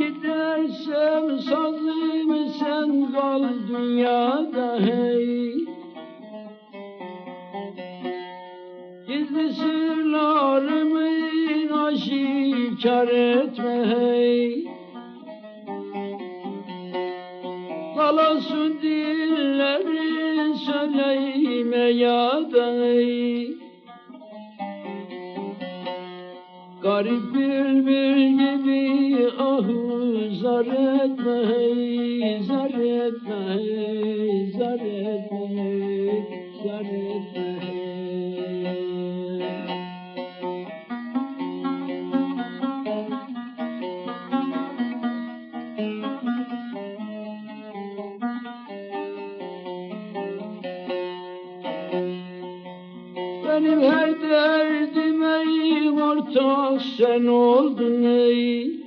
versem sazımı sen kal dünyada hey. Gizli sırlarımı aşikar etme hey. Kalasın dilleri söyleyme ya da ey Garip gibi ahu zar etme hey, zar etme hey, zar etme hey, zar etme. Benim her derdime ortak sen oldun ey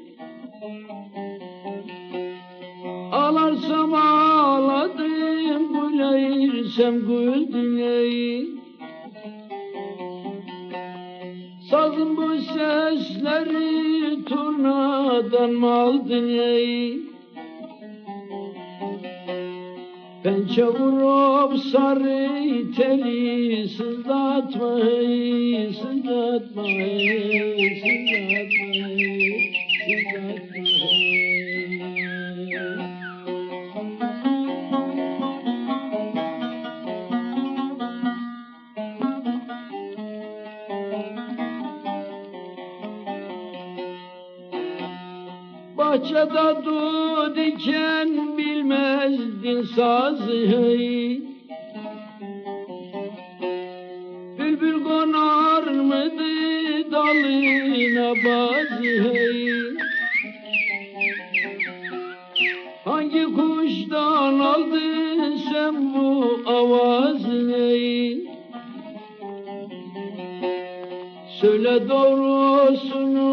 Ağlarsam ağladım, gülersem güldün ey Sazın bu sesleri turnadan mı aldın ey Pençe vurup sarı teli sızlatma hey, sızlatma hey, sızlatma hey, sızlatma Bahçede du diken bilmezdin sazı hey Bülbül konar mıydı dalına bazı hey Hangi kuştan aldın sen bu avazı hey Söyle doğrusunu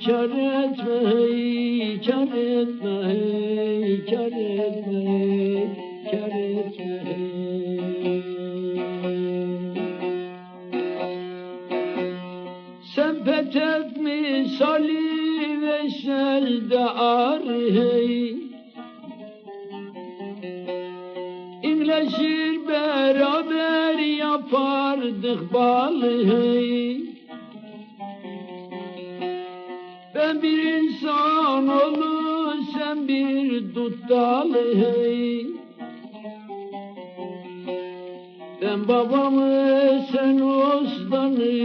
kar etme kar etme kar etme kar etme hey. Sen petek misali ve selde arı hey İnleşir beraber yapardık balı hey Ben bir insan olur sen bir dut dalı hey. Ben babamı sen ustanı